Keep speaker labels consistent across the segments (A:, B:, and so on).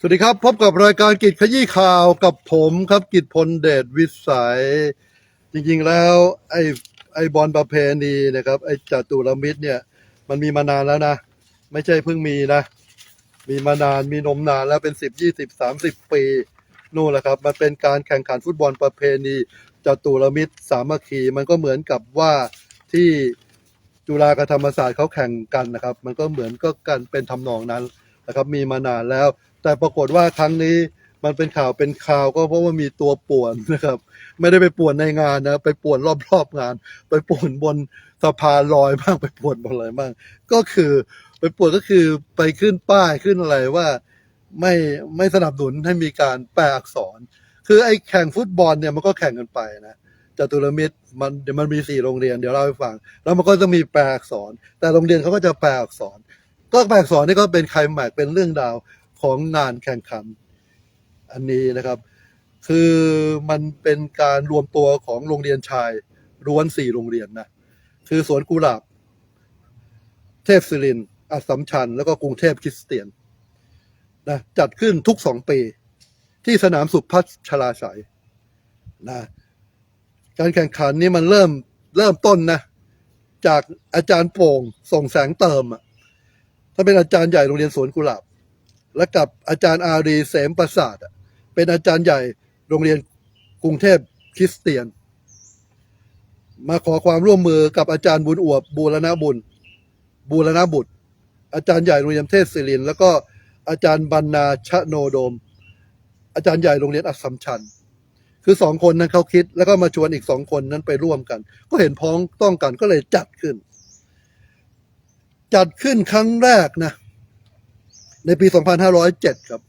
A: สวัสดีครับ พบกับรายการกิจขยี้ข่าวกับผมครับกิจพลเดชวิสัย จริงๆแล้วไอ้ไอ้บอลประเพณีนะครับไอ้จตุรมิตรเนี่ย มันมีมานานแล้วนะ ไม่ใช่เพิ่งมีนะ มีมานานมีนมนานแล้วเป็นสิบยี่สิบสามสิบปีนู่นแหละครับ มันเป็นการแข่งขันฟุตบอลประเพณีจตุรมิตรสามัคคีมันก็เหมือนกับว่าที่จุฬากธรรมศาสตร์เขาแข่งกันนะครับ มันก็เหมือนก็กันเป็นทำนองนั้น นะครับมีมานานแล้ว แต่ปรากฏว่าครั้งนี้มันเป็นข่าวเป็นข่าวก็เพราะว่ามีตัวป่วนนะครับ ไม่ได้ไปป่วนในงานนะ ไปป่วนรอบๆงาน ไปป่วนบนสะพานลอยบ้างไปป่วนบนอะไรบ้าง ก็คือไปป่วนก็คือไปขึ้นป้ายขึ้นอะไรว่าไม่ไม่สนับสนุนให้มีการแปลอักษร คือไอ้แข่งฟุตบอลเนี่ยมันก็แข่งกันไปนะจตุรมิตรมันเดี๋ยวมันมีสี่โรงเรียนเดี๋ยวเล่าให้ฟัง แล้วมันก็จะมีแปลอักษร แต่โรงเรียนเขาก็จะแปลอักษร ก็แปลอักษรนี่ก็เป็นใครแม็กเป็นเรื่องราวของงานแข่งขัน อันนี้นะครับ คือมันเป็นการรวมตัวของโรงเรียนชายร้วนสี่โรงเรียนนะคือสวนกุหลาบ เทพศิรินทร์อัสมชัญ แล้วก็กรุงเทพคริสเตียนนะจัดขึ้นทุกสองปี ที่สนามสุพัชราชัยนะการแข่งขันนี้มันเริ่มเริ่มต้นนะ จากอาจารย์โป่งส่งแสงเติมอะ ถ้าเป็นอาจารย์ใหญ่โรงเรียนสวนกุหลาบ และกับอาจารย์อารีเสมประสาทเป็นอาจารย์ใหญ่โรงเรียนกรุงเทพคริสเตียน มาขอความร่วมมือกับอาจารย์บุญอวบบูรณบุญ บูรณบุตร อาจารย์ใหญ่โรงเรียนเทศศิริน แล้วก็อาจารย์บรรณาชโนโดม อาจารย์ใหญ่โรงเรียนอัสสัมชัญคือสองคนนั้นเขาคิดแล้วก็มาชวนอีกสองคนนั้นไปร่วมกัน ก็เห็นพ้องต้องกันก็เลยจัดขึ้น จัดขึ้นครั้งแรกนะ ในปี 2507 ครับ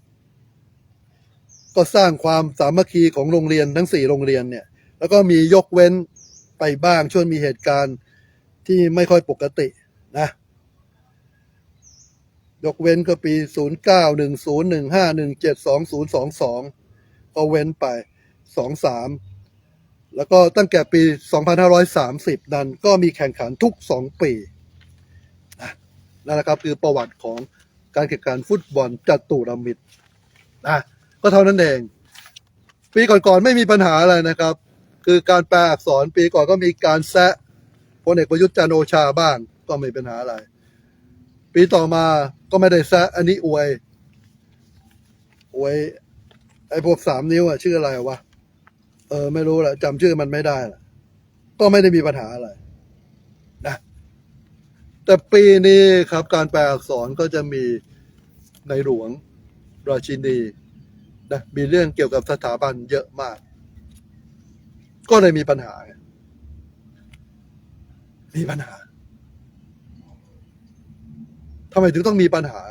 A: ก็สร้างความสามัคคีของโรงเรียนทั้ง 4 โรงเรียนเนี่ย แล้วก็มียกเว้นไปบ้างช่วงมีเหตุการณ์ที่ไม่ค่อยปกตินะ ยกเว้นก็ปี 091015172022 ก็เว้นไป 23 แล้วก็ตั้งแต่ปี 2530 นั้นก็มีแข่งขันทุก 2 ปี นั่นแหละครับคือประวัติของการแข่งขันฟุตบอลจัตุรมิตรนะก็เท่านั้นเอง ปีก่อนๆไม่มีปัญหาอะไรนะครับ คือการแปลอักษรปีก่อนก็มีการแซะพลเอกประยุทธ์จันโอชาบ้างก็ไม่เป็นปัญหาอะไร ปีต่อมาก็ไม่ได้แซะอันนี้อวยอวยไอ้พวกสามนิ้วอะชื่ออะไรวะเออไม่รู้ละจำชื่อมันไม่ได้ละก็ไม่ได้มีปัญหาอะไร แต่ปีนี้ครับการแปลอักษรก็จะมีในหลวงราชินีนะมีเรื่องเกี่ยวกับสถาบันเยอะมาก ก็เลยมีปัญหา มีปัญหาทำไมถึงต้องมีปัญหา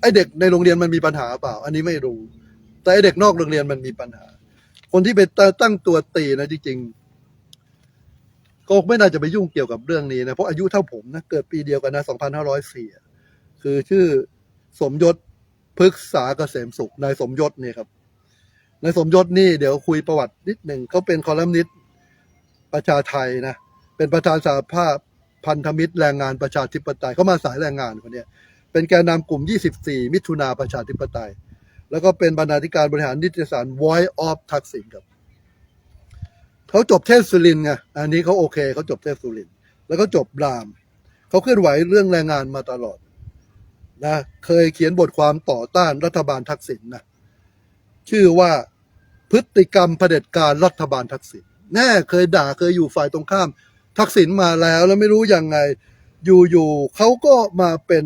A: ไอเด็กในโรงเรียนมันมีปัญหาเปล่า อันนี้ไม่รู้ แต่ไอเด็กนอกโรงเรียนมันมีปัญหา คนที่ไปตั้งตัวตีนะจริงๆ ก็ไม่น่าจะไปยุ่งเกี่ยวกับเรื่องนี้นะ เพราะอายุเท่าผมนะ เกิดปีเดียวกันนะ 2504 คือชื่อสมยศพฤกษาเกษมสุข นายสมยศเนี่ยครับ นายสมยศนี่เดี๋ยวคุยประวัตินิดหนึ่งเขาเป็นคอลัมนิสต์ประชาไทยนะ เป็นประธานสหภาพพันธมิตรแรงงานประชาธิปไตยเขามาสายแรงงานคนนี้เป็นแกนนำกลุ่ม 24 มิถุนาประชาธิปไตย แล้วก็เป็นบรรณาธิการบริหารนิตยสาร Voice of ทักษิณครับ เขาจบเทพสุรินไงอันนี้เขาโอเคเขาจบเทพสุรินแล้วก็จบรามเขาเคลื่อนไหวเรื่องแรงงานมาตลอดนะเคยเขียนบทความต่อต้านรัฐบาลทักษิณนะชื่อว่าพฤติกรรมเผด็จการรัฐบาลทักษิณแน่เคยด่าเคยอยู่ฝ่ายตรงข้าม ทักษิณมาแล้วแล้วไม่รู้ยังไงอยู่ๆเขาก็มาเป็น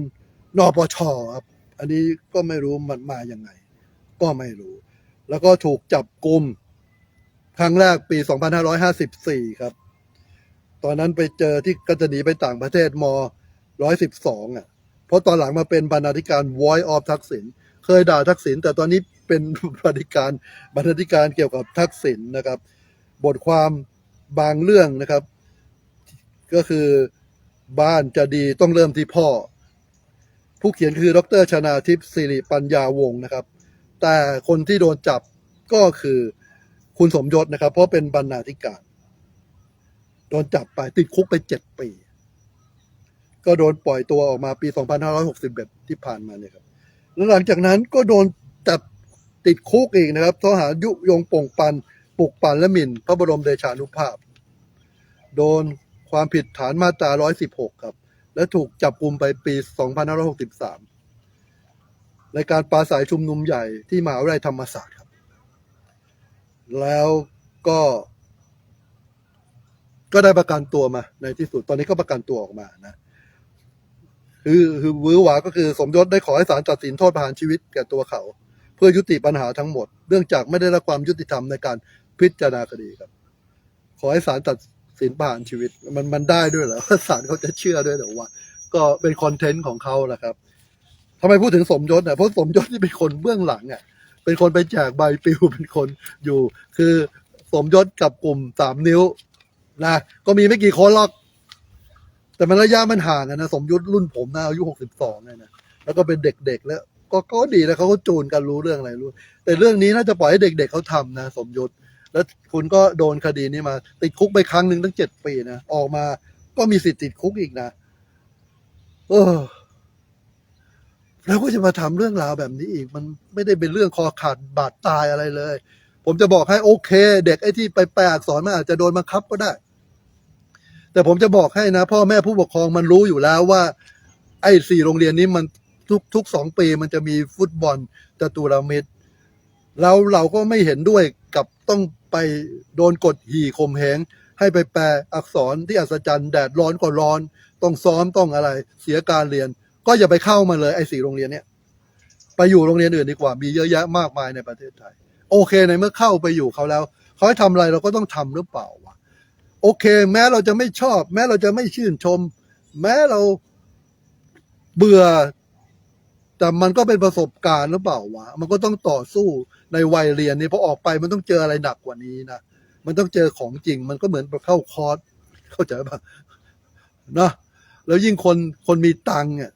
A: นปชครับอันนี้ก็ไม่รู้มันมาอยังไง ก็ไม่รู้ แล้วก็ถูกจับกลุ่ม ครั้งแรกปี 2554 ครับ ตอนนั้นไปเจอที่ก็จะหนีไปต่างประเทศม 112 อะ เพราะตอนหลังมาเป็นบรรณาธิการ Voice of ทักษิณเคยด่าทักษิณแต่ตอนนี้เป็นบรรณาธิการบรรณาธิการเกี่ยวกับทักษิณนะครับ บทความบางเรื่องนะครับ ก็คือบ้านจะดีต้องเริ่มที่พ่อ ผู้เขียนคือ ดรชนาทิพย์สิริปัญญาวงศ์นะครับ แต่คนที่โดนจับก็คือ คุณสมยศนะครับ เพราะเป็นบรรณาธิการ โดนจับไปติดคุกไปเจ็ดปี ก็โดนปล่อยตัวออกมาปี 2561 ที่ผ่านมาเนี่ยครับ แล้วหลังจากนั้นก็โดนจับติดคุกอีกนะครับข้อหายุยงปลุกปั่นปลุกปันและหมิ่น พระบรมเดชานุภาพ โดนความผิดฐานมาตรา 116 ครับ และถูกจับกลุ่มไปปี 2563 ในการปราศัยชุมนุมใหญ่ที่มหาวิทยาลัยธรรมศาสตร์ครับ แล้วก็ก็ได้ประกันตัวมา ในที่สุดตอนนี้ก็ประกันตัวออกมานะ คือคือวื้อหวาก็คือสมยศได้ขอให้ศาลตัดสินโทษประหารชีวิตแก่ตัวเขา เพื่อยุติปัญหาทั้งหมด เนื่องจากไม่ได้รับความยุติธรรมในการพิจารณาคดีครับ ขอให้ศาลตัดสินประหารชีวิต มันมันได้ด้วยเหรอศาลเขาจะเชื่อด้วยเหรอว่าก็เป็นคอนเทนต์ของเขาแหละครับทำไมพูดถึงสมยศอะเพราะสมยศที่เป็นคนเบื้องหลังอะ เป็นคนไปแจกใบปลิวเป็นคนอยู่ คือสมยศกับกลุ่มสามนิ้วนะก็มีไม่กี่คนหรอก แต่มันระยะมันห่างนะสมยุทธรุ่นผมนะอายุหกสิบสองเลยนะแล้วก็เป็นเด็กๆแล้วก็ก็ดีแล้วเขาก็จูนกันรู้เรื่องอะไรรู้ แต่เรื่องนี้น่าจะปล่อยให้เด็ก ๆเขาทำนะ สมยุทธแล้วคุณก็โดนคดีนี้มา ติดคุกไปครั้งหนึ่งตั้งเจ็ดปีนะ ออกมาก็มีสิทธิ์ติดคุกอีกนะ เออ แล้วก็จะมาทำเรื่องราวแบบนี้อีก มันไม่ได้เป็นเรื่องคอขาดบาดตายอะไรเลย ผมจะบอกให้โอเค เด็กไอ้ที่ไปแปลอักษรมันอาจจะโดนบังคับก็ได้ แต่ผมจะบอกให้นะ พ่อแม่ผู้ปกครองมันรู้อยู่แล้วว่า ไอ้สี่โรงเรียนนี้มันทุกทุกสองปีมันจะมีฟุตบอลจตุรมิตรแล้วเราก็ไม่เห็นด้วยกับต้องไปโดนกดหี่ข่มเหงให้ไปแปลอักษรที่อัศจรรย์แดดร้อนก็ร้อน ต้องซ้อมต้องอะไร เสียการเรียน ก็อย่าไปเข้ามาเลยไอ้สี่โรงเรียนเนี้ยไปอยู่โรงเรียนอื่นดีกว่ามีเยอะแยะมากมายในประเทศไทย โอเคในเมื่อเข้าไปอยู่เขาแล้วเขาให้ทำอะไรเราก็ต้องทำหรือเปล่าวะโอเค แม้เราจะไม่ชอบ แม้เราจะไม่ชื่นชม แม้เราเบื่อ แต่มันก็เป็นประสบการณ์หรือเปล่าวะมันก็ต้องต่อสู้ในวัยเรียนนี่พอออกไปมันต้องเจออะไรหนักกว่านี้นะมันต้องเจอของจริง มันก็เหมือนเข้าคอร์สเข้าใจปะนะแล้วยิ่งคนคนมีตังค์เนี่ย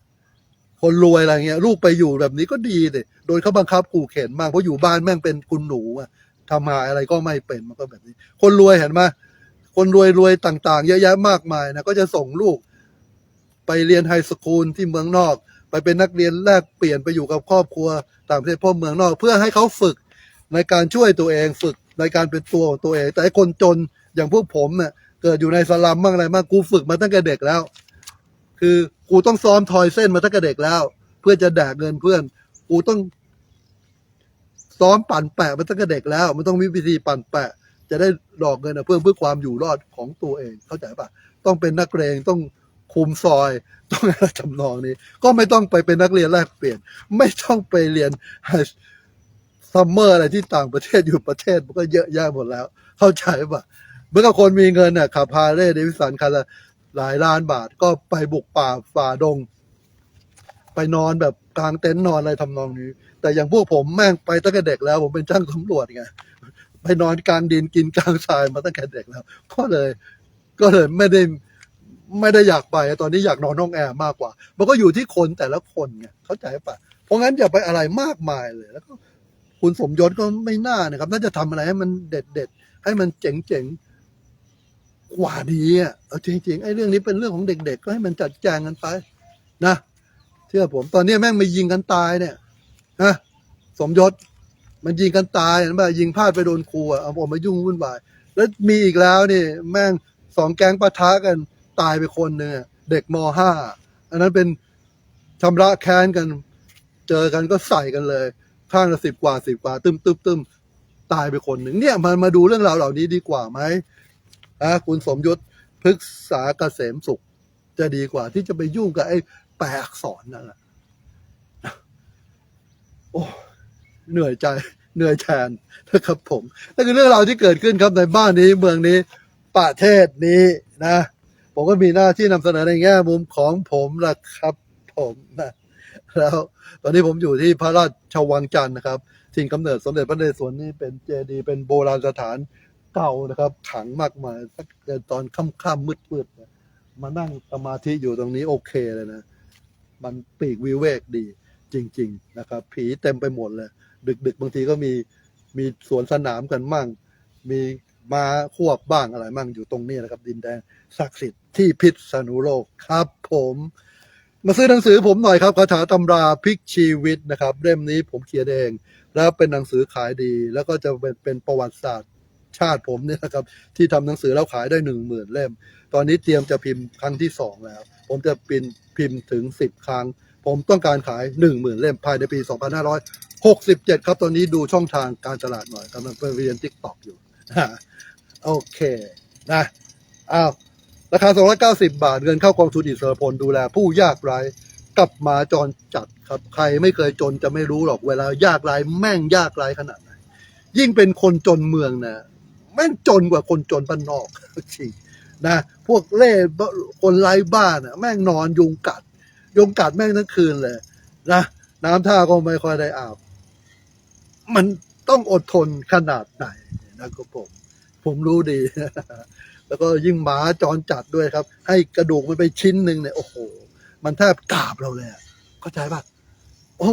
A: คนรวยอะไรเงี้ยลูกไปอยู่แบบนี้ก็ดีเลยโดยเขาบังคับขู่เข็นมากเพราะอยู่บ้านแม่งเป็นคุณหนูอะทำหาอะไรก็ไม่เป็นมันก็แบบนี้ คนรวยเห็นไหมคนรวยรวยต่าง ๆ เยอะแยะมากมายนะก็จะส่งลูกไปเรียนไฮสคูลที่เมืองนอก ไปเป็นนักเรียนแลกเปลี่ยนไปอยู่กับครอบครัวต่างประเทศพ่อเมืองนอก เพื่อให้เขาฝึกในการช่วยตัวเองฝึกในการเป็นตัวของตัวเอง แต่คนจนอย่างพวกผมเนี่ยเกิดอยู่ในสลัมบ้างอะไรบ้างกูฝึกมาตั้งแต่เด็กแล้ว คือ กูต้องซ้อมทอยเส้นมาตั้งแต่เด็กแล้ว เพื่อจะแดกเงินเพื่อน กูต้อง ซ้อมปั่นแปะมาตั้งแต่เด็กแล้ว มันต้องมีวิธีปั่นแปะ จะได้หลอกเงินนะเพื่อเพื่อความอยู่รอดของตัวเอง เข้าใจปะต้องเป็นนักเรงต้องคุมซอย ต้องอะไรจำนองนี้ ก็ไม่ต้องไปเป็นนักเรียนแลกเปลี่ยน ไม่ต้องไปเรียนซัมเมอร์อะไรที่ต่างประเทศอยู่ประเทศมันก็เยอะแยะหมดแล้ว เข้าใจปะเมื่อคนมีเงินน่ะขับพาเร่เดวิสันคันละ หลายล้านบาทก็ไปบุกป่าฝ่าดง ไปนอนแบบกลางเต็นท์นอนอะไรทำนองนี้ แต่อย่างพวกผมแม่งไปตั้งแต่เด็กแล้ว ผมเป็นช่างสำรวจไงไปนอนกลางดินกินกลางทรายมาตั้งแต่เด็กแล้ว ก็เลย ก็เลยไม่ได้ไม่ได้อยากไปตอนนี้อยากนอนห้องแอร์มากกว่า มันก็อยู่ที่คนแต่ละคนไงเข้าใจปะเพราะงั้นอย่าไปอะไรมากมายเลยแล้วก็คุณสมยศก็ไม่น่านะครับ น่าจะทำอะไรให้มันเด็ดเด็ดให้มันเจ๋งเจ๋ง กว่านี้อะเอาจริงๆไอ้เรื่องนี้เป็นเรื่องของเด็ก ๆ ก็ให้มันจัดแจงกันไป นะเชื่อผมตอนนี้แม่งมายิงกันตายเนี่ยนะสมยศมันยิงกันตายเห็นป่ะยิงพลาดไปโดนครูอะเอาผมมายุ่งวุ่นวาย แล้วมีอีกแล้วนี่ แม่งสองแก๊งปะทะกันตายไปคนหนึ่งอะเด็กมห้าอันนั้นเป็นชำระแค้นกัน เจอกันก็ใส่กันเลย ข้างละสิบกว่าสิบกว่า ตึมตึมตึมตายไปคนหนึ่งเนี่ยมันมาดูเรื่องราวเหล่านี้ดีกว่าไหม อะคุณสมยศพฤกษาเกษมสุข จะดีกว่าที่จะไปยุ่งกับไอ้แปลอักษรนั่นแหละโอ้เหนื่อยใจเหนื่อยแทนนะครับผมนั่นคือเรื่องราวที่เกิดขึ้นครับในบ้านนี้เมืองนี้ประเทศนี้นะ ผมก็มีหน้าที่นำเสนอในแง่มุมของผมละครับผมนะแล้วตอนนี้ผมอยู่ที่พระราชวังจันทร์นะครับถิ่นกำเนิดสมเด็จพระนเรศวรนี่เป็นเจดีย์เป็นโบราณสถาน เก่านะครับ ขังมากมายสักตอนค่ำๆมืดๆมานั่งสมาธิอยู่ตรงนี้โอเคเลยนะ มันปีกวิเวกดีจริง ๆ นะครับ ผีเต็มไปหมดเลย ดึก ๆ บางทีก็มีมีสวนสนามกันมั่ง มีมาควบบ้างอะไรมั่งอยู่ตรงนี้นะครับ ดินแดนศักดิ์สิทธิ์ที่พิษณุโลกครับผมมาซื้อหนังสือผมหน่อยครับคาถาตำราพลิกชีวิตนะครับ เล่มนี้ผมเขียนเอง แล้วเป็นหนังสือขายดี แล้วก็จะเป็นเป็นประวัติศาสตร์ ชาติผมเนี่ยนะครับ ที่ทำหนังสือแล้วขายได้หนึ่งหมื่นเล่ม ตอนนี้เตรียมจะพิมพ์ครั้งที่สองแล้ว ผมจะพิมพ์พิมพ์ถึงสิบครั้ง ผมต้องการขายหนึ่งหมื่นเล่มภายในปี2567ครับ ตอนนี้ดูช่องทางการตลาดหน่อยกำลังไปเรียนทิกตอกอยู่โอเคนะอ้าวราคา 290 บาท เงินเข้ากองทุนอิสรพลดูแล ผู้ยากไร้กับหมาจรจัดครับ ใครไม่เคยจนจะไม่รู้หรอกเวลายากไร้แม่งยากไร้ขนาดไหนยิ่งเป็นคนจนเมืองนะ แม่งจนกว่าคนจนบ้านนอกจริงนะพวกเล่คนไร้บ้านอะแม่งนอนยุงกัด ยุงกัดแม่งทั้งคืนเลยนะน้ำท่าก็ไม่ค่อยได้อาบ มันต้องอดทนขนาดไหนนะครับผม ผมรู้ดี แล้วก็ยิ่งหมาจรจัดด้วยครับ ให้กระดูกมันไปชิ้นหนึ่งเนี่ยโอ้โห มันแทบกราบเราเลยเข้าใจป่ะโอ้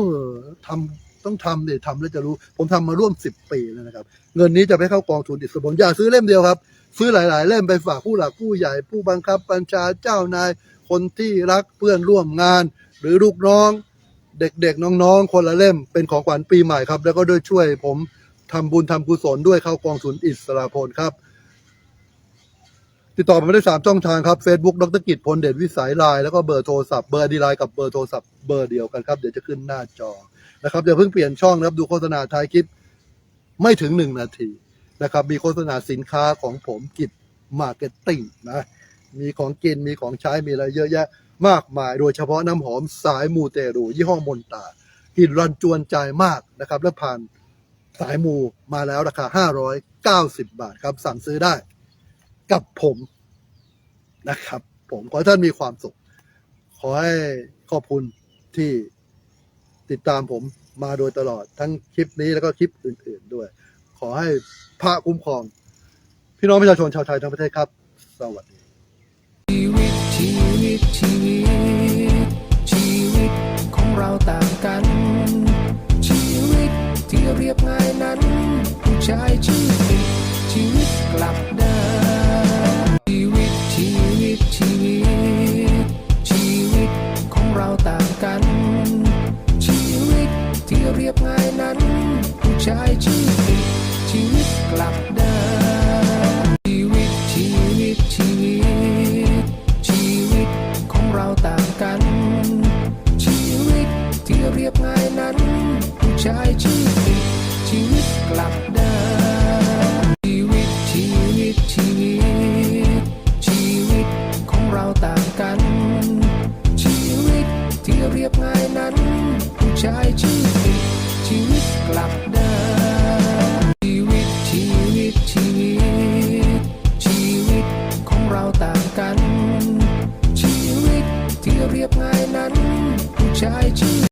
A: ทำ ต้องทำเดี๋ยทำแล้วจะรู้ ผมทำมาร่วมสิบปีแล้วนะครับ เงินนี้จะไปเข้ากองทุนอิสระผมอย่าซื้อเล่มเดียวครับ ซื้อหลาย ๆ เล่มไปฝากผู้หลักผู้ใหญ่ ผู้บังคับบัญชาเจ้านายคนที่รักเพื่อนร่วมงาน หรือลูกน้อง เด็กๆน้องๆ คนละเล่มเป็นของขวัญปีใหม่ครับ แล้วก็ด้วยช่วยผมทำบุญทำกุศลด้วยเข้ากองทุนอิสระพลครับติดต่อผมได้สามช่องทางครับ Facebook ดรกิจพลเดชวิสัยไลน์แล้วก็เบอร์โทรศัพท์เบอร์ดีไลน์กับเบอร์โทรศัพท์เบอร์เดียวกันครับ เดี๋ยวจะขึ้นหน้าจอ นะครับอย่าเพิ่งเปลี่ยนช่องนะครับดูโฆษณาท้ายคลิปไม่ถึงหนึ่งนาทีนะครับมีโฆษณาสินค้าของผมกิจมาร์เก็ตติ้งนะมีของกินมีของใช้มีอะไรเยอะแยะมากมาย โดยเฉพาะน้ำหอมสายมูเตรูยี่ห้อมนตากลิ่นรันจวนใจมากนะครับ และผ่านสายมูมาแล้วราคา 590 บาทครับ สั่งซื้อได้กับผมนะครับ ผมขอให้ท่านมีความสุข ขอให้ขอบคุณที่ ติดตามผมมาโดยตลอดทั้งคลิปนี้แล้วก็คลิปอื่น ๆด้วย ขอให้พระคุ้มครอง พี่น้องประชาชนชาวไทยทั้งประเทศครับ สวัสดี
B: ชีวิตชีวิตชีวิตชีวิตของเราต่างกัน ชีวิตที่เรียบง่ายนั้น ผู้ชายชื่อติดชีวิตกลับ